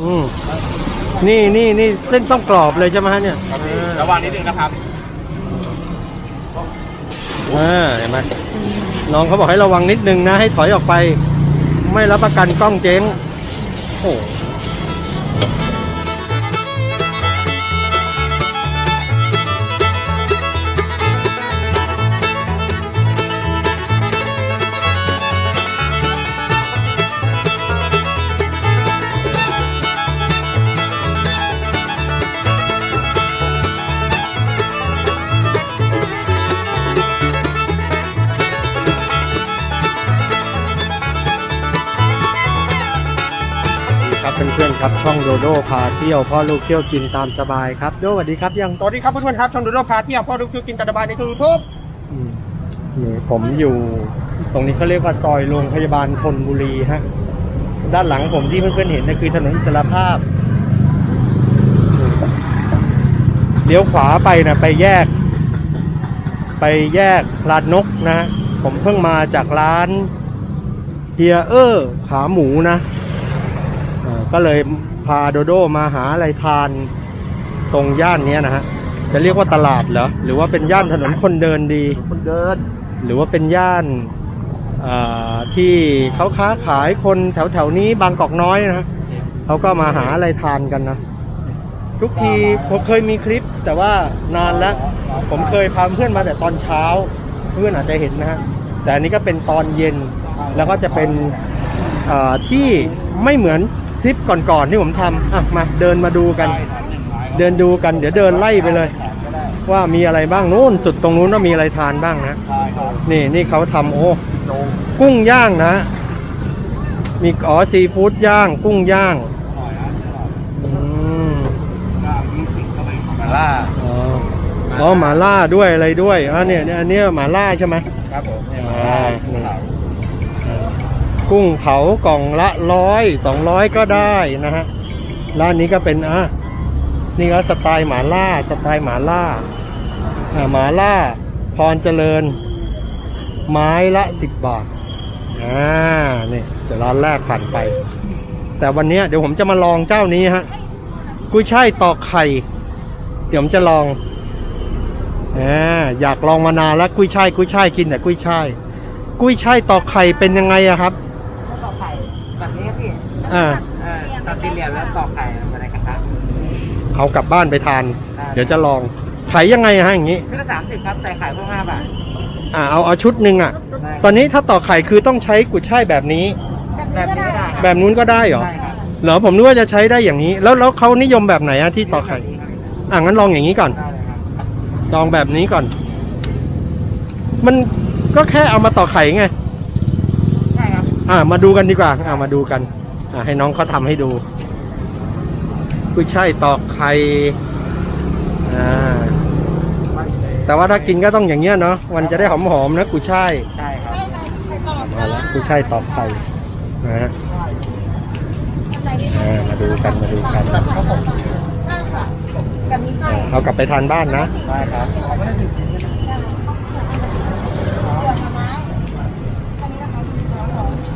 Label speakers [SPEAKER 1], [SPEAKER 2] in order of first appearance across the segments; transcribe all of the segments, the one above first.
[SPEAKER 1] อืมนี่นี่นี่เส้นต้องกรอบเลยใช่ไหมฮะเนี่ย
[SPEAKER 2] ครับพี่ระวังนิดนึงนะครับ
[SPEAKER 1] อ่าเห็นไหมน้องเขาบอกให้ระวังนิดนึงนะ ให้ถอยออกไป ไม่รับประกันกล้องเจ๊งโอ้ดี ครับเพื่อนๆครับช่องโดโดพาเที่ยวพ่อลูกเที่ยวกินตามสบายครับโดสวัสดีครับยัง
[SPEAKER 2] สวัสดีครับเพื่อนๆครับช่องดูโลพาเที่ยวพ่อดูคิวกินตะบายในทูทูบ
[SPEAKER 1] อืมนี่ผมอยู่ตรงนี้เขาเรียกว่าซอยโรงพยาบาลธนบุรีฮะด้านหลังผมที่เพื่อนๆเห็นนะคือถนนอิสรภาพเลี้ยวขวาไปนะไปแยก ไปแยกลาดนกนะฮะผมเพิ่งมาจากร้านเฮียเออร์ขาหมูนะเอ่อ ก็เลยพาโดโดมาหาอะไรทานตรงย่านเนี้ยนะฮะจะเรียกว่าตลาดเหรอหรือว่าเป็นย่านถนนคนเดินดี
[SPEAKER 2] คนเดิน
[SPEAKER 1] หรือว่าเป็นย่านอ่าที่เขาค้าขายคนแถวแถวๆนี้บางกอกน้อยนะฮะเขาก็มาหาอะไรทานกันนะ ทุกทีผมเคยมีคลิปแต่ว่านานแล้ว ผมเคยพาเพื่อนมาแต่ตอนเช้า เพื่อนอาจจะเห็นนะฮะแต่อันนี้ก็เป็นตอนเย็นแล้วก็จะเป็นอ่าที่ไม่เหมือนค ลิปก่อนๆที่ผมทำอะมาเดินมาดูกัน เดินดูกัน เดี๋ยวเดินไล่ไปเลย ว่ามีอะไรบ้างนู้นสุดตรงนู้นว่ามีอะไรทานบ้างนะนี่นี่เขาทำโอ้กุ้งย่างนะ มีอ๋อซีฟู้ดย่าง กุ้งย่างอืม
[SPEAKER 2] มาล่า
[SPEAKER 1] อ๋ออ๋อหมาล่าด้วยอะไรด้วยอะเนี่ยเนี่ยอันเนี้ยหมาล่าใช่ไหม
[SPEAKER 2] ครับผมเนี่ย
[SPEAKER 1] อ่านี่ กุ้งเผากล่องละร้อยสองร้อยก็ได้นะฮะร้านนี้ก็เป็นอะนี่ก็สไตล์หมาล่าสไตล์หมาล่าอ่าหมาล่าพรเจริญ ไม้ละสิบบาทอ่านี่เดี๋ยวร้านแรกผ่านไป แต่วันนี้เดี๋ยวผมจะมาลองเจ้านี้ฮะกุ้ยช่ายตอกไข่ เดี๋ยวผมจะลองอ่าอยากลองมานานแล้วกุ้ยช่ายกุ้ยช่ายกินแต่กุ้ยช่ายกุ้ยช่ายตอกไข่เป็นยังไงอะครับ
[SPEAKER 3] ตอกไข่แบบนี้ครับพี่
[SPEAKER 1] อ่า
[SPEAKER 3] เออตัดสี่เหลี่ยมแล้วตอกไข่ลงไปในกระทะ
[SPEAKER 1] เอากลับบ้านไปทาน
[SPEAKER 3] ได้
[SPEAKER 1] เดี๋ยวจะลองขายยังไงฮะอย่างนี้
[SPEAKER 3] ชุดละสามสิบครับใส่ไข่เพิ่มห้าบาท
[SPEAKER 1] อ่าเอาเอาชุดหนึ่งอะ
[SPEAKER 3] ได้
[SPEAKER 1] ตอนนี้ถ้าต่อกไข่คือต้องใช้กุยช่ายแบบนี้
[SPEAKER 3] แบบนี้ก็ได้ครับ
[SPEAKER 1] แบบนู้นก็ได้เหรอ
[SPEAKER 3] ได้ครับ
[SPEAKER 1] เหรอผมนึกว่าจะใช้ได้อย่างนี้ แล้วแล้วเขานิยมแบบไหนอะที่ต่อกไข่อ่างั้นลองอย่างนี้ก่อน
[SPEAKER 3] ได้เลยครับ
[SPEAKER 1] ลองแบบนี้ก่อน มันก็แค่เอามาต่อกไข่ไง
[SPEAKER 3] ใช่ครับ
[SPEAKER 1] อ่า มาดูกันดีกว่า อ่ามาดูกันอ่า ให้น้องเขาทำให้ดูกุ้ยช่ายตอกไข่อ่าแต่ว่าถ้ากินก็ต้องอย่างเงี้ยเนาะมันจะได้หอมๆนะกุ้ยช่าย
[SPEAKER 3] ใช่ครับ
[SPEAKER 1] มาแล้วกุ้ยช่ายตอกไข่นะฮะอ่ามาดูกันมาดูกันอ่าเอากลับไปทานบ้านนะ
[SPEAKER 3] ได้ครับ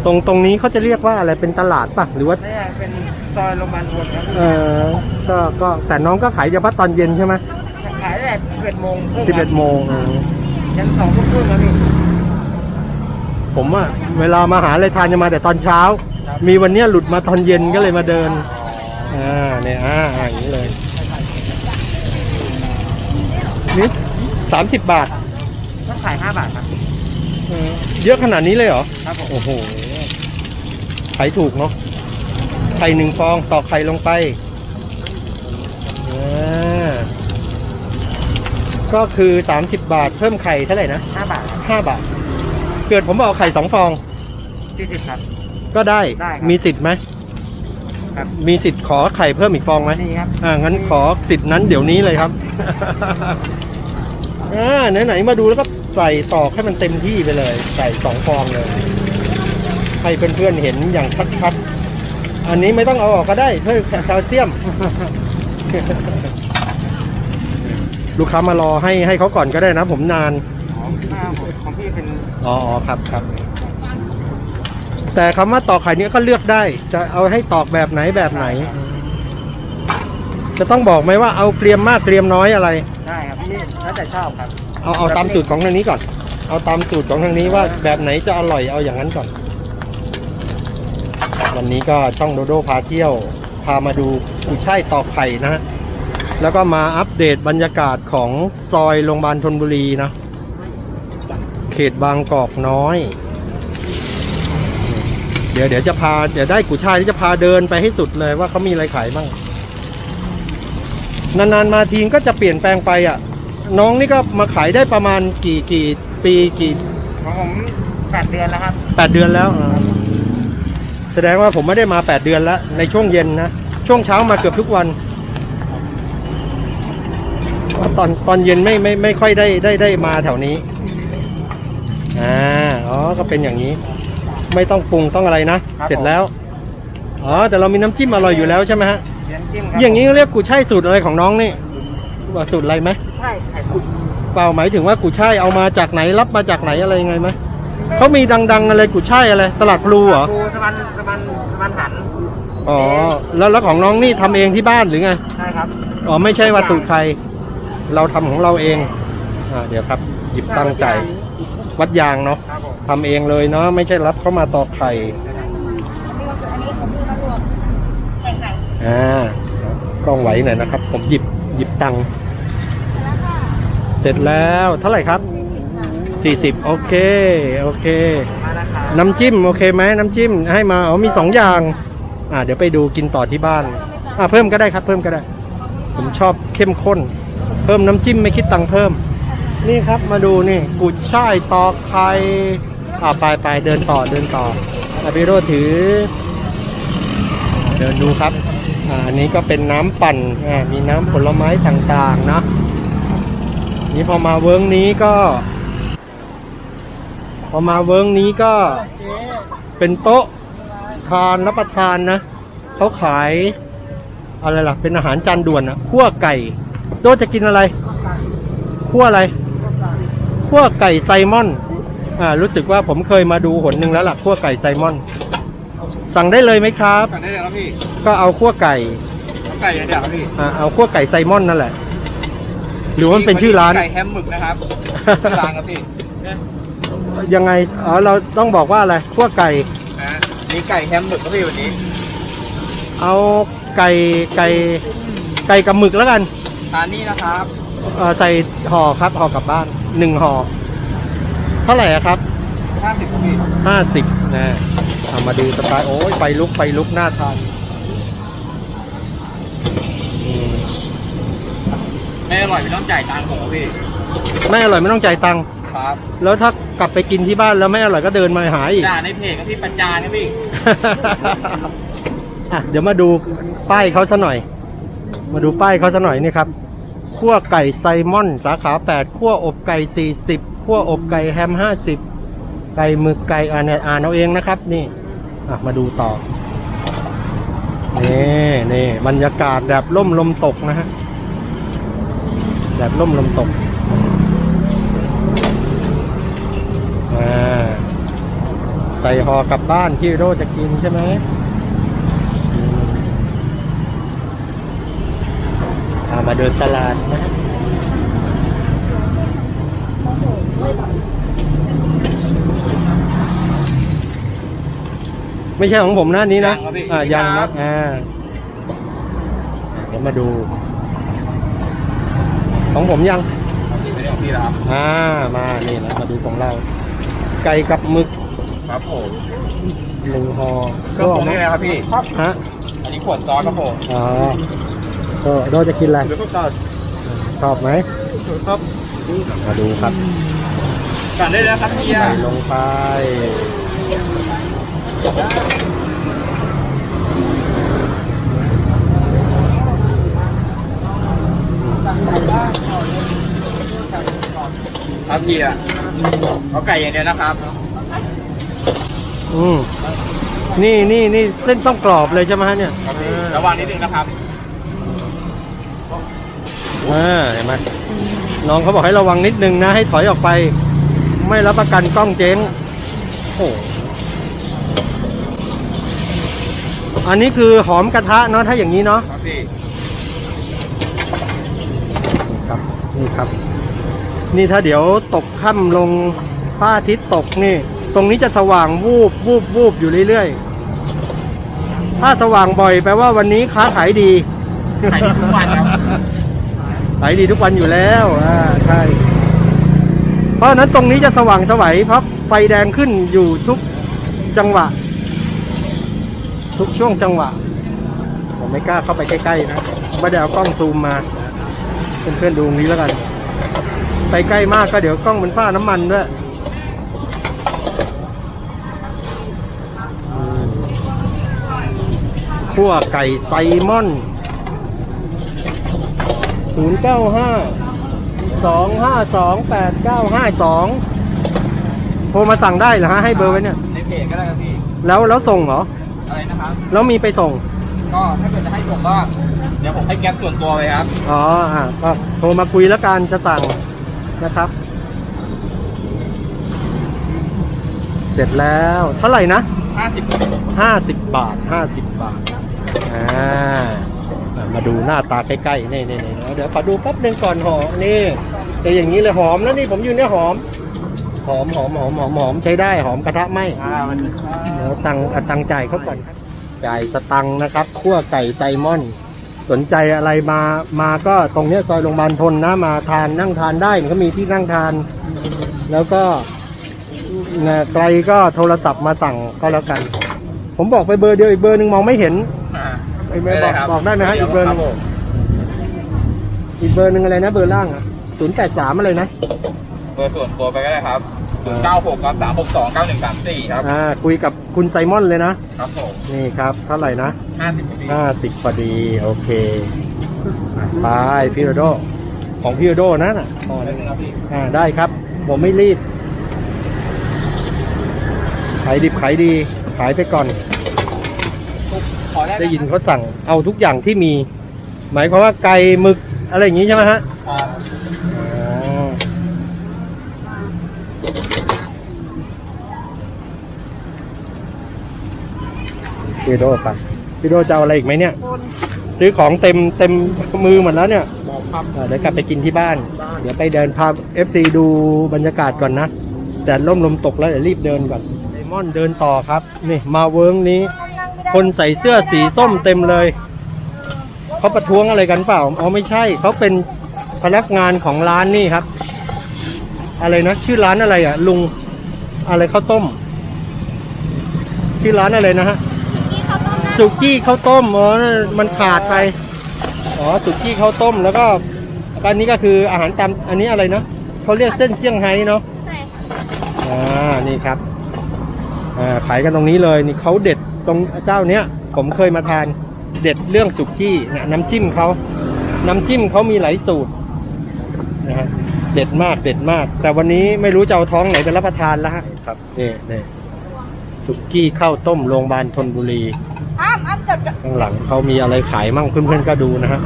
[SPEAKER 1] ตรงตรงนี้เขาจะเรียกว่าอะไรเป็นตลาดปะหรือว่า
[SPEAKER 3] นี่เป็นซอยโรงพยาบาลวนครับ
[SPEAKER 1] เออก็ก็แต่น้องก็ขายเฉพาะตอนเย็นใช่ไหม
[SPEAKER 3] ขายแต่สิบเอ็ดโมงครึ่ง
[SPEAKER 1] สิบเอ็ดโมงอืม
[SPEAKER 3] ยันสองทุ่มครึ่งครับพี่
[SPEAKER 1] ผมอะเวลามาหาอะไรทานจะมาแต่ตอนเช้า มีวันเนี้ยหลุดมาตอนเย็นก็เลยมาเดินอ่าเนี่ยอ่าอ่าอย่างนี้เลยนี่สามสิบบาท
[SPEAKER 3] ต้องขายห้าบาทครับ
[SPEAKER 1] เออเยอะขนาดนี้เลยเหรอ
[SPEAKER 3] ครับผม
[SPEAKER 1] โอ้โห ขายถูกเนาะไข่หนึ่งฟองตอกไข่ลงไปอ่าก็คือสามสิบบาท เพิ่มไข่เท่าไหร่นะ
[SPEAKER 3] ห้าบาทครับ
[SPEAKER 1] ห้าบาท เกิดผมเอาไข่สองฟอง
[SPEAKER 3] สี่สิบครับ
[SPEAKER 1] ก็ได้
[SPEAKER 3] ได้ครับ
[SPEAKER 1] มีสิทธิ์ไหม
[SPEAKER 3] ครับ
[SPEAKER 1] มีสิทธิ์ขอไข่เพิ่มอีกฟองไหม
[SPEAKER 3] นี่ครับ
[SPEAKER 1] อ่างั้นขอสิทธิ์นั้นเดี๋ยวนี้เลยครับ อ่าไหนๆมาดูแล้วก็ใส่ตอกให้มันเต็มที่ไปเลย ใส่สองฟองเลย ให้เพื่อนๆเห็นอย่างชัดๆ อันนี้ไม่ต้องเอาออกก็ได้เพื่อแคลเซียม ลูกค้ามารอให้ให้เขาก่อนก็ได้นะ ผมนาน
[SPEAKER 3] ของของพี่เป็น
[SPEAKER 1] อ๋ออ๋อครับครับ แต่คำว่าตอกไข่เนี้ยก็เลือกได้ จะเอาให้ตอกแบบไหนแบบไหน จะต้องบอกไหมว่าเอาเกรียมมากเกรียมน้อยอะไร
[SPEAKER 3] ได้ครับพี่แล้วแต่ชอบครับ
[SPEAKER 1] เอาเอาตามสูตรของทางนี้ก่อน เอาตามสูตรของทางนี้ว่าแบบไหนจะอร่อยเอาอย่างนั้นก่อน วันนี้ก็ช่องโดโดพาเที่ยว พามาดูกุยช่ายตอกไข่นะฮะแล้วก็มาอัปเดตบรรยากาศของซอยโรงพยาบาลธนบุรีนะ เขตบางกอกน้อย เดี๋ยวเดี๋ยวจะพาเดี๋ยวได้กุยช่ายที่จะพาเดินไปให้สุดเลยว่าเขามีอะไรขายบ้าง นานๆมาทีก็จะเปลี่ยนแปลงไปอะ น้องนี่ก็มาขายได้ประมาณกี่กี่ปีกี่
[SPEAKER 3] ของผมแปดเดือนแล้วครับ
[SPEAKER 1] แปดเดือนแล้วอ่าแส ดงว่าผมไม่ได้มาแปดเดือนแล้ว ในช่วงเย็นนะ ช่วงเช้ามาเกือบทุกวันตอนตอนเย็นไม่ไม่ไม่ค่อยได้ได้ได้มาแถวนี้อ่าอ๋อก็เป็นอย่างนี้ ไม่ต้องปรุงต้องอะไรนะ
[SPEAKER 3] ครับ
[SPEAKER 1] เสร็จแล้วอ๋อแต่เรามีน้ำจิ้มอร่อยอยู่แล้วใช่ไหมฮะ
[SPEAKER 3] เลี้ยงจิ้มครับ
[SPEAKER 1] อย่างนี้เรียกกุยช่ายสูตรอะไรของน้องนี่ว่าสูตรอะไรไหม
[SPEAKER 3] ใช่ไข่ตุ๋น
[SPEAKER 1] เปล่าหมายถึงว่ากุยช่ายเอามาจากไหนรับมาจากไหนอะไรยังไงไหม เขามีดัง ๆ อะไรกุยช่ายอะไร ตลาดพลูเหรอ
[SPEAKER 3] ปูสะมันสะมันสะมันหัน
[SPEAKER 1] อ๋อ แล้วแล้วของน้องนี่ทำเองที่บ้านหรือไง
[SPEAKER 3] ใช่ครับ
[SPEAKER 1] อ๋อ ไม่ใช่ว่าสูตรใคร เราทำของเราเองอ่าเดี๋ยวครับ หยิบตั้งใจ วัดยางเนาะ
[SPEAKER 3] ครับผม
[SPEAKER 1] ทำเองเลยเนาะ ไม่ใช่รับเข้ามาตอกไข่
[SPEAKER 4] อันนี้ของพี่มารวมใส่ไข่
[SPEAKER 1] อ่ากล้องไหวหน่อยนะครับ ผมหยิบหยิบตังค์
[SPEAKER 4] แล้วค่ะ
[SPEAKER 1] เสร็จแล้วเท่าไหร่ครับ สี่สิบโอเค โอเค
[SPEAKER 3] น้ำ
[SPEAKER 1] จิ้ม โอเคไหมน้ำจิ้มให้มาเอ๋อมีสองอย่าง อ่า เดี๋ยวไปดูกินต่อที่บ้าน อ่าเพิ่มก็ได้ครับ เพิ่มก็ได้ ผมชอบเข้มข้น เพิ่มน้ำจิ้มไม่คิดตังค์เพิ่ม นี่ครับมาดูนี่กุช่ายตอกไข่อ่าไปไปเดินต่อเดินต่ออาพิโรถือ เดินดูครับ อ่าอันนี้ก็เป็นน้ำปั่น อ่ามีน้ำผลไม้ต่างๆนะนี่พอมาเวิร์กนี้ก็ พอมาเวิร์กนี้ก็เป็นโต๊ะทานรับประทานนะเขาขายอะไรล่ะ เป็นอาหารจานด่วนอะคั่วไก่ โดจะกินอะไรคั่วอะไรคั่วไก่ไซมอน อ่า รู้สึกว่าผมเคยมาดูหนหนึ่งแล้วล่ะคั่วไก่ไซมอน สั่งได้เลยไหมครับ
[SPEAKER 2] สั่งได้เลยครับพี่
[SPEAKER 1] ก็เอาคั่วไก่
[SPEAKER 2] เอาไก่อย่างเดียวครับพี่
[SPEAKER 1] อ่า เอาคั่วไก่ไซมอนนั่นแหละ หรือว่ามันเป็นชื่อร้าน
[SPEAKER 2] ไก่แฮมหมึกนะครับชื่อร้านครับพี่
[SPEAKER 1] ยังไงอ๋อเราต้องบอกว่าอะไรคั่วไก่
[SPEAKER 2] นะมีไก่แฮมหมึกครับพี่วันนี้
[SPEAKER 1] เอาไก่ไก่ไก่กับหมึกแล้วกัน
[SPEAKER 2] ทานนี่นะครับ
[SPEAKER 1] เอ่อใส่ห่อครับห่อกลับบ้านหนึ่งห่อเท่าไหร่อะครับ
[SPEAKER 2] ห้าสิบครับพี่
[SPEAKER 1] ห้าสิบนะเอามาดูสไตล์โอ้ยไฟลุกไฟลุกน่าทานอืม
[SPEAKER 2] ไม่อร่อยไม่ต้องจ่ายตังค์ผมครับพี่
[SPEAKER 1] ไม่อร่อยไม่ต้องจ่ายตังค์
[SPEAKER 2] ครับ
[SPEAKER 1] แล้วถ้า กลับไปกินที่บ้านแล้วไม่อร่อยก็เดินมาหาอีก
[SPEAKER 2] ด่าในเพจครับพี่ประจานครับพี่
[SPEAKER 1] อะเดี๋ยวมาดูป้ายเขาซะหน่อย มาดูป้ายเขาซะหน่อยนี่ครับคั่วไก่ไซมอน สาขาแปดคั่วอบไก่สี่สิบคั่วอบไก่แฮมห้าสิบไก่หมึกไก่อ่านเนี่ยอ่านเอาเองนะครับ นี่อะมาดูต่อนี่นี่บรรยากาศแบบล่มลมตกนะฮะแบบล่มลมตกอ่าใส่ห่อกลับบ้านที่โรจะกินใช่ไหมพามาเดินตลาดนะฮะไม่ใช่ของผมนะอันนี้นะ
[SPEAKER 2] ยังครับพี่
[SPEAKER 1] อ่ายัง
[SPEAKER 2] ครั
[SPEAKER 1] นะ
[SPEAKER 2] บ
[SPEAKER 1] อ่าเดี๋ยวมาดู ของผมยัง
[SPEAKER 2] พี่ไม่ได้ของพี่แล้วครับ
[SPEAKER 1] อ่า มา นี่นะมาดูของเรา ไก่กับหมึก
[SPEAKER 2] ครับผม
[SPEAKER 1] หนึ่งห่อ
[SPEAKER 2] เครื่องปรุงนี่นะครับพี่
[SPEAKER 1] ฮะ
[SPEAKER 2] อันนี้ขวดซอสครับผม
[SPEAKER 1] อ๋อก็โดจะกินอะไร
[SPEAKER 2] หรือพวกซอส
[SPEAKER 1] ชอบไหม
[SPEAKER 2] ครับ
[SPEAKER 1] มาดูครับ
[SPEAKER 2] สั่งได้เลยนะครับเฮีย
[SPEAKER 1] ใส่ลงไป
[SPEAKER 2] ครับเฮียเอาไก่อย่างเดียวนะครับ
[SPEAKER 1] อืมนี่นี่นี่เส้นต้องกรอบเลยใช่ไหมฮะเนี่ย
[SPEAKER 2] ครับพี่ระวังนิดนึงนะครับ
[SPEAKER 1] อ่าเห็นไหมน้องเขาบอกให้ระวังนิดนึงนะ ให้ถอยออกไป ไม่รับประกันกล้องเจ๊งโอ้อันนี้คือหอมกระทะเนาะถ้าอย่างนี้เนาะ
[SPEAKER 2] ครับพี่
[SPEAKER 1] ครับนี่ครับ นี่ถ้าเดี๋ยวตกค่ำลงพระอาทิตย์ตกนี่ ตรงนี้จะสว่างวูบวูบวูบอยู่เรื่อยๆ ถ้าสว่างบ่อยแปลว่าวันนี้ค้าขายดี
[SPEAKER 2] ขายดีทุกวันครับ
[SPEAKER 1] ขายดีทุกวันอยู่แล้ว อ่าใช่ เพราะฉะนั้นตรงนี้จะสว่างสวัยเพราะไฟแดงขึ้นอยู่ทุกจังหวะ ทุกช่วงจังหวะ ผมไม่กล้าเข้าไปใกล้ๆนะไม่ได้เอากล้องซูมมาเพื่อนๆดูตรงนี้แล้วกัน ไปใกล้มากก็เดี๋ยวกล้องมันฝ้าน้ำมันด้วยอืม ขั่วไก่ไซมอนศูนย์เก้าห้าสองห้าสองแปดเก้าห้าสองโทรมาสั่งได้เหรอฮะ ให้เบอร์ไว้เนี่ย
[SPEAKER 2] ในเพจก็ได้ครับพี่
[SPEAKER 1] แล้วแล้วส่งเหรอ
[SPEAKER 2] อะไรนะครับ
[SPEAKER 1] แล้วมีไปส่ง
[SPEAKER 2] ก็ถ้าเกิดจะให้ผมก็เดี๋ยวผมให้แก๊ปส่วนตัวเลยครับ
[SPEAKER 1] อ๋ออะก็โทรมาคุยแล้วกันจะสั่งนะครับ เสร็จแล้ว เท่าไหร่นะ
[SPEAKER 2] 50
[SPEAKER 1] ห้าสิบบาทห้าสิบบาท อ่ามาดูหน้าตาใกล้ๆนี่นี่นี่เดี๋ยวขอดูแป๊บหนึ่งก่อนหอมนี่แต่อย่างนี้เลยหอมแล้วนี่ผมอยู่เนี่ยหอม หอมหอมหอมหอมหอมใช้ได้หอมกระทะไหมเดี๋ยวตังเอาตังจ่ายเขาก่อนจ่ายสตังนะครับคั่วไก่ไซมอน สนใจอะไรมามาก็ตรงเนี้ยซอยโรงพยาบาลทนนะมาทานนั่งทานได้มันก็มีที่นั่งทาน แล้วก็ไกลก็โทรศัพท์มาสั่งก็แล้วกัน ผมบอกไปเบอร์เดียวอีกเบอร์หนึ่งมองไม่เห็น ไอ้เบอร์บอก
[SPEAKER 2] ได้ครับ
[SPEAKER 1] บอกได้ไหมฮะอีกเบอร์หนึงอีกเบอร์หนึ่งอะไรนะเบอร์ล่างอะศูนย์แปดสามอะไรนะ
[SPEAKER 2] เบอร์ส่วนตัวไปก็ได้ครับ96ครับ362 9134ครับ
[SPEAKER 1] อ่า คุยกับคุณไซมอนเลยนะ
[SPEAKER 2] ครับผม
[SPEAKER 1] นี่ครับ เท่าไหร่นะ
[SPEAKER 2] 50พี่
[SPEAKER 1] ห้าสิบพอดี โอเคไปพี่โรโด ของพี่โรโดนั่นน่ะ
[SPEAKER 2] พอได้ไหมครับพี่
[SPEAKER 1] อ่าได้ครับ ผมไม่รีบ ขายดิบขายดี ขายไปก่อน
[SPEAKER 2] ขอได้
[SPEAKER 1] ได้ยินเขาสั่งเอาทุกอย่างที่มี หมายความว่าไก่หมึกอะไรอย่างนี้ใช่ไหมฮะ
[SPEAKER 2] ครับ
[SPEAKER 1] อ๋อพี่โดครับพี่โดจะเอาอะไรอีกไหมเนี่ยซื้อของเต็มเต็มมือหมดแล้วเนี่ย
[SPEAKER 2] บอกครับ
[SPEAKER 1] อ่าเดี๋ยวกลับไปกินที่บ้าน เดี๋ยวไปเดินพา FC ดูบรรยากาศก่อนนะ แต่ล่มลมตกแล้วเดี๋ยวรีบเดินก่อนไดมอนด์เดินต่อครับ นี่มาเวิร์งนี้ คนใส่เสื้อสีส้มเต็มเลย เขาประท้วงอะไรกันเปล่า อ๋อไม่ใช่ เขาเป็นพนักงานของร้านนี่ครับ อะไรนะ ชื่อร้านอะไรอะ ลุงอะไรข้าวต้ม ชื่อร้านอะไรนะฮะสุกี้ข้าวต้มอ๋อมันขาดไปอ๋อสุกี้ข้าวต้มแล้วก็อันนี้ก็คืออาหารตามอันนี้อะไรเนาะเขาเรียกเส้นเซี่ยงไฮ้เนาะ
[SPEAKER 4] ใช่ค่ะ
[SPEAKER 1] อ่านี่ครับอ่าขายกันตรงนี้เลยนี่เขาเด็ด ตรงเจ้าเนี้ยผมเคยมาทานเด็ดเรื่องสุกี้นะน้ำจิ้มเขาน้ำจิ้มเขามีหลายสูตรนะฮะเด็ดมากเด็ดมาก แต่วันนี้ไม่รู้จะเอาท้องไหนไปรับประทานแล้วฮะครับนี่นี่สุกี้ข้าวต้มโรงพยาบาลธนบุรี
[SPEAKER 4] อ้ามอ้ามจับจับ
[SPEAKER 1] ข้างหลังเขามีอะไรขายมั่งเพื่อนๆก็ดูนะฮะ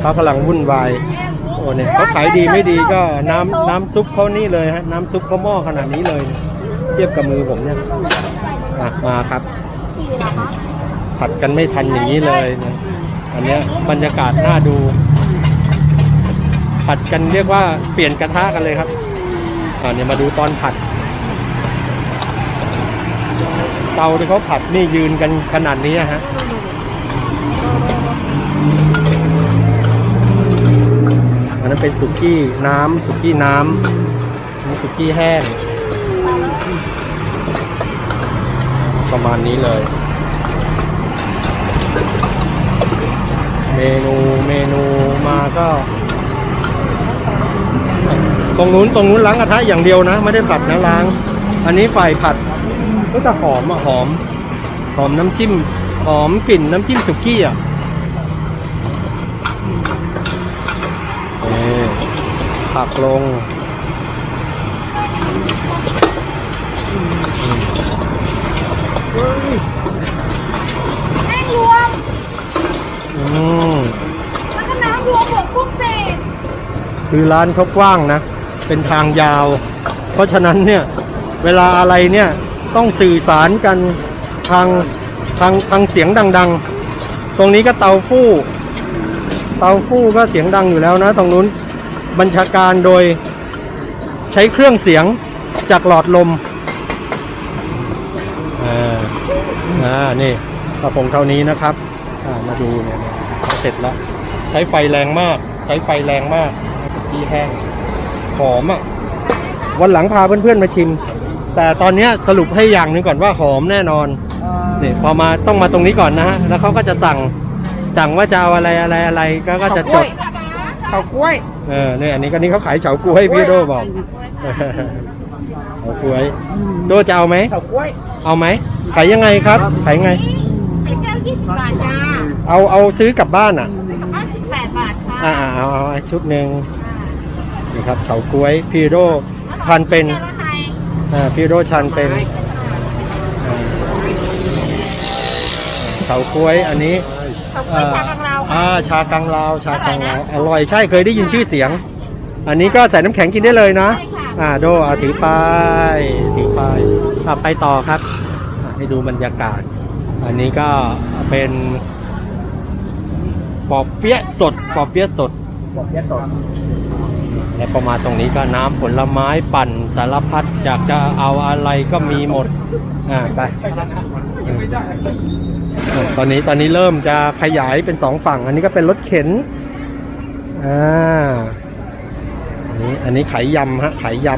[SPEAKER 1] เขากำลังวุ่นวายโอ้เนี่ยเขาขายดีไม่ดีก็น้ำน้ำซุปเขานี่เลยฮะน้ำซุปเขาหม้อขนาดนี้เลย เทียบกับมือผมเนี่ยอะมาครับ
[SPEAKER 4] กี่เหรอคะ
[SPEAKER 1] ผัดกันไม่ทันอย่างนี้เลยนะอันเนี้ยบรรยากาศน่าดู ผัดกันเรียกว่าเปลี่ยนกระทะกันเลยครับอ่าเนี่ยมาดูตอนผัด เตาที่เขาผัดนี่ยืนกันขนาดนี้ฮะอันนั้นเป็นสุกี้น้ำสุกี้น้ำนี่สุกี้แห้ง ประมาณนี้เลย เมนูเมนูมาก็ตรงนู้นตรงนู้นล้างกระทะอย่างเดียวนะ ไม่ได้ผัดนะล้าง อันนี้ฝ่ายผัดก็จะหอมอะหอม หอมน้ำจิ้มหอมกลิ่นน้ำจิ้มสุกี้อะนี่ผักลง
[SPEAKER 4] แห้งรวม
[SPEAKER 1] อืม
[SPEAKER 4] แล้วก็น้ำรวมบวกพวกเศษ
[SPEAKER 1] คือร้านเขากว้างนะ เป็นทางยาว เพราะฉะนั้นเนี่ย เวลาอะไรเนี่ย ต้องสื่อสารกันทางทางทางเสียงดัง ๆ ตรงนี้ก็เตาฟู่ เตาฟู่ก็เสียงดังอยู่แล้วนะ ตรงนู้นบัญชาการโดยใช้เครื่องเสียงจากหลอดลม อ่า อ่า นี่กระพงเท่านี้นะครับ อ่า มาดูเนี่ย ร็จแล้ว ใช้ไฟแรงมาก ใช้ไฟแรงมากที่แห้งหอมอะ วันหลังพาเพื่อนๆมาชิม แต่ตอนเนี้ยสรุปให้อย่างหนึงก่อนว่าหอมแน่นอนนี่พอมาต้องมาตรงนี้ก่อนนะฮะ แล้วเขาก็จะสั่ง สั่งว่าจะเอาอะไรอะไรอะไร ก็ก็จะจด
[SPEAKER 3] เฉาก้วย
[SPEAKER 1] เออเนี่ยอันนี้ก็นี่เขาขายเฉาก๊วยพี่โดบอกเฉาก๊วย โดจะเอาไหม
[SPEAKER 3] เฉาก้วย
[SPEAKER 1] เอาไหม ขายยังไงครับ ขายยังไง
[SPEAKER 4] ใส่แก้วยี่สิบบาทจ้า
[SPEAKER 1] เอาเอาซื้อกลับบ้านอะ
[SPEAKER 4] ห้าสิบแปดบาทค่ะ
[SPEAKER 1] อ่าเอาเอาเอาชุดหนึ่งนี่ครับเฉาก๊วยพี่โดทานเป็น
[SPEAKER 4] แก้วละไทย
[SPEAKER 1] อ่าพี่โดชันเป็นอ่าเฉาก๊วยอันนี้
[SPEAKER 4] ขอบคุณชากังเรา
[SPEAKER 1] อ่า
[SPEAKER 4] ค่ะ
[SPEAKER 1] ชากังลาวชากังลาวอร่อยใช่เคยได้ยินชื่อเสียง อันนี้ก็ใส่น้ำแข็งกินได้เลยนะ
[SPEAKER 4] ใช่ค่ะ
[SPEAKER 1] อ่าโดเอาถือไปถือไปอะไปต่อครับอะให้ดูบรรยากาศ อันนี้ก็เป็น ปอเปี๊ยะสดปอเปี๊ยะสด
[SPEAKER 3] บอกยะสด
[SPEAKER 1] และพอมาณตรงนี้ก็น้ำผลไม้ปั่นสารพัดอยากจะเอาอะไรก็มีหมดอ่าไปอตอนนี้ตอนนี้เริ่มจะขยายเป็นสองฝั่ง อันนี้ก็เป็นรถเข็นอ่าอันนี้อันนี้ขายยำฮะขายย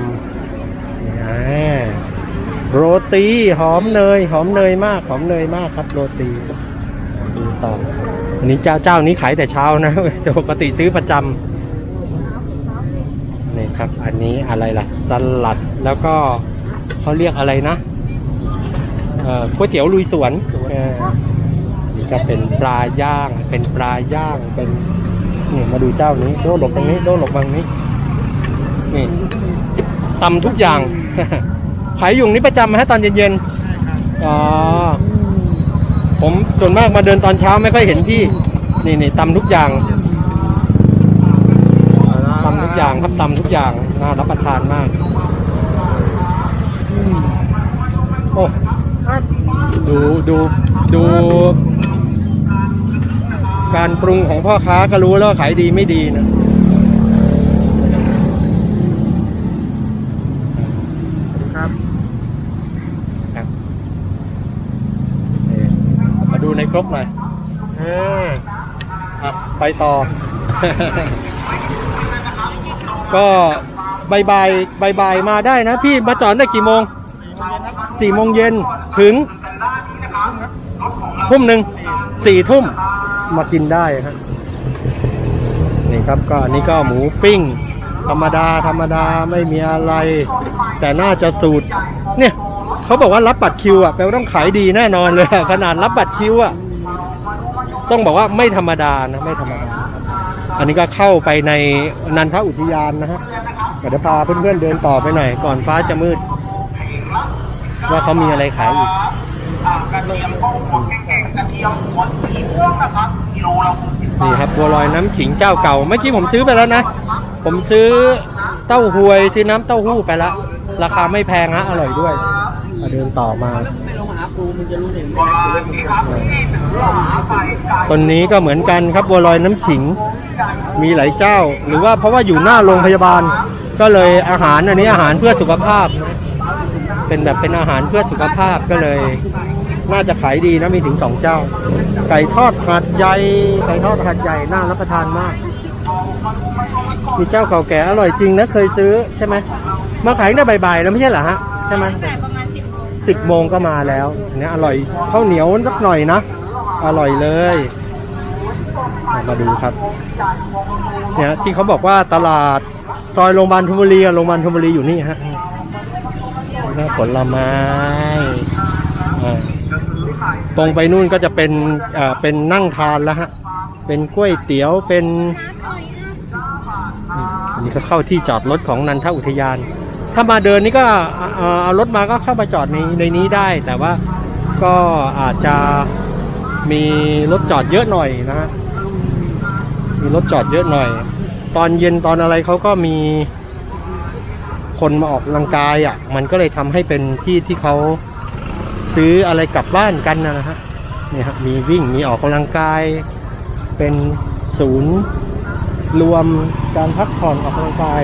[SPEAKER 1] ำอ่าโรตีหอมเนยหอมเนยมากหอมเนยมากครับโรตี ต่ออันนี้เจ้าเจ้านี้ขายแต่เช้านะปกติซื้อประจำนี่ครับ อันนี้อะไรล่ะสลัดแล้วก็เขาเรียกอะไรนะเอ่อก๋วยเตี๋ยวลุยสวนเออนี่ก็เป็นปลาย่าง เป็นปลาย่างเป็นนี่มาดูเจ้านี้โดหลบตรงนี้โดหลบตรงนี้นี่ตำทุกอย่างขายอยู่นี้ประจำไหมฮะตอนเย็นๆอ๋อ ผมส่วนมากมาเดินตอนเช้าไม่ค่อยเห็นพี่ นี่นี่ตำทุกอย่างตำทุกอย่างครับตำทุกอย่างน่ารับประทานมากโอ้ดูดูดู การปรุงของพ่อค้าก็รู้แล้วว่าขายดีไม่ดีนะ
[SPEAKER 3] ครับ
[SPEAKER 1] ครับนี่มาดูในค รกหน่อยเออไปต่อ ก็บายบายบายบายมาได้นะ พี่มาจอดได้กี่โมงสี่โมงเย็นถึงทุ่มหนึ่งสี่ทุ่มมากินได้ครับนี่ครับก็อันนี้ก็หมูปิ้ง ธรรมดาธรรมดาไม่มีอะไร แต่น่าจะสูตร เนี่ยเขาบอกว่ารับบัตรคิวอะแปลว่าต้องขายดีแน่นอนเลยขนาดรับบัตรคิวอะ ต้องบอกว่าไม่ธรรมดานะไม่ธรรมดาอันนี้ก็เข้าไปในนันทอุทยานนะฮะเดี๋ยวพาเพื่อนๆเดินต่อไปหน่อยก่อนฟ้าจะมืด ว่าเขามีอะไรขายอีกนี่ครับบัวลอยน้ำขิงเจ้าเก่าเมื่อกี้ผมซื้อไปแล้วนะ ผมซื้อเต้าหวยซื้อน้ำเต้าหู้ไปละราคาไม่แพงฮะอร่อยด้วย เดินต่อมา
[SPEAKER 3] ไม่ลงหาปูมึงจะรู้เอง
[SPEAKER 1] ตอนนี้ก็เหมือนกันครับบัวลอยน้ำขิงมีหลายเจ้า หรือว่าเพราะว่าอยู่หน้าโรงพยาบาล ก็เลยอาหารอันนี้อาหารเพื่อสุขภาพ เป็นแบบเป็นอาหารเพื่อสุขภาพก็เลย น่าจะขายดีนะมีถึงสองเจ้า ไก่ทอดหัดใหญ่ไก่ทอดหัดใหญ่น่ารับประทานมากมีเจ้าเก่าแก่อร่อยจริงนะเคยซื้อใช่ไหมมาขายตั้งแต่บ่ายๆแล้วไม่ใช่เหรอฮะใช่ไหม
[SPEAKER 4] แต่ประมาณ สิบโมง
[SPEAKER 1] ก็มาแล้วเนี่ยอร่อยข้าวเหนียวสักหน่อยนะ อร่อยเลยเอามาดูครับ เนี่ยที่เขาบอกว่าตลาดซอยโรงพยาบาลธนบุรีโรงพยาบาลธนบุรีอยู่นี่ฮะแล้วผลไม้ตรงไปนู่นก็จะเป็นอ่าเป็นนั่งทานแล้วฮะ เป็นก๋วยเตี๋ยวเป็น อันนี้ก็เข้าที่จอดรถของนันทอุทยาน ถ้ามาเดินนี่ก็เอารถมาก็เข้ามาจอดในในนี้ได้ แต่ว่าก็อาจจะมีรถจอดเยอะหน่อยนะฮะมีรถจอดเยอะหน่อย ตอนเย็นตอนอะไรเขาก็มีคนมาออกกำลังกายอะ มันก็เลยทำให้เป็นที่ที่เขาซื้ออะไรกลับบ้านกันนะฮะนี่ครับมีวิ่งมีออกกำลังกาย เป็นศูนย์รวมการพักผ่อนออกกำลังกาย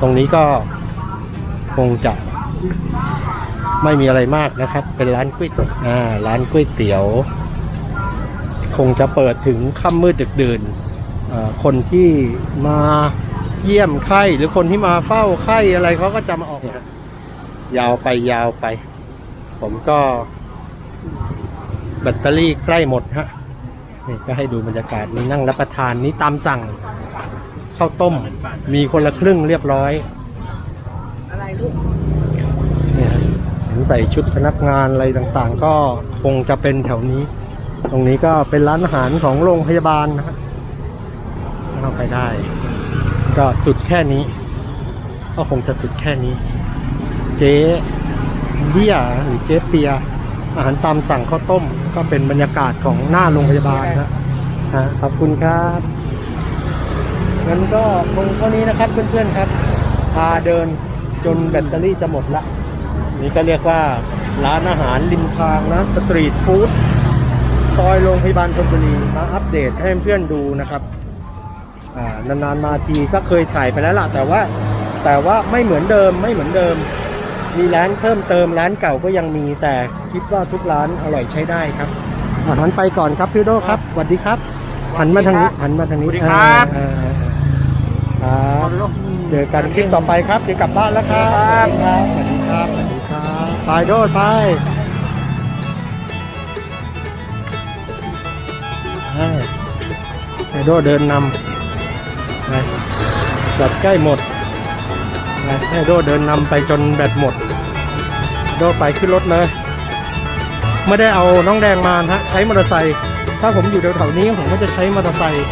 [SPEAKER 1] ตรงนี้ก็คงจะไม่มีอะไรมากนะครับ เป็นร้านก๋วยเตี๋ยวอ่าร้านก๋วยเตี๋ยว คงจะเปิดถึงค่ำมืดดึกดื่นคนที่มาเยี่ยมไข้หรือคนที่มาเฝ้าไข้อะไรเขาก็จะมาออกนะยาวไปยาวไป ผมก็แบตเตอรี่ใกล้หมดฮะนี่ก็ให้ดูบรรยากาศนี่นั่งรับประทานนี่ตามสั่ง ข้าวต้ม มีคนละครึ่งเรียบร้อย
[SPEAKER 3] อะไรลูก
[SPEAKER 1] เนี่ยเห็นใส่ชุดพนักงานอะไรต่างๆ ก็คงจะเป็นแถวนี้ ตรงนี้ก็เป็นร้านอาหารของโรงพยาบาลนะฮะเข้าไปได้ ก็สุดแค่นี้ ก็คงจะสุดแค่นี้ เจ๊เบี้ยหรือเจ๊เปีย อาหารตามสั่งข้าวต้ม ก็เป็นบรรยากาศของหน้าโรงพยาบาลนะฮะขอบคุณครับ งั้นก็คงเท่านี้นะครับเพื่อนๆครับ พาเดินจนแบตเตอรี่จะหมดละ นี่ก็เรียกว่าร้านอาหารริมทางนะสตรีทฟู้ดซอยโรงพยาบาลธนบุรีมาอัปเดตให้เพื่อนๆดูนะครับอ่านานๆมาทีก็เคยถ่ายไปแล้วล่ะแต่ว่า แต่ว่าไม่เหมือนเดิมไม่เหมือนเดิม มีร้านเพิ่มเติมร้านเก่าก็ยังมีแต่คิดว่าทุกร้านอร่อยใช้ได้ครับอาหารไปก่อนครับพี่โดครับสวัสดีครับ หันมาทางนี้หันมาทางนี้
[SPEAKER 3] สวัสดี
[SPEAKER 1] ครับ เจอกันคลิปต่อไปครับเดี๋ยวกลับบ้านแล้วครับ
[SPEAKER 3] ครับ
[SPEAKER 1] สวัสดีครับสวัสดีครับไปโดดไปให้ไปโดดเดินนำไปแบตใกล้หมดไปให้โดดเดินนำไปจนแบตหมด โดดไปขึ้นรถเลยไม่ได้เอาน้องแดงมานะฮะใช้มอเตอร์ไซค์ถ้าผมอยู่แถวๆนี้ผมก็จะใช้มอเตอร์ไซค์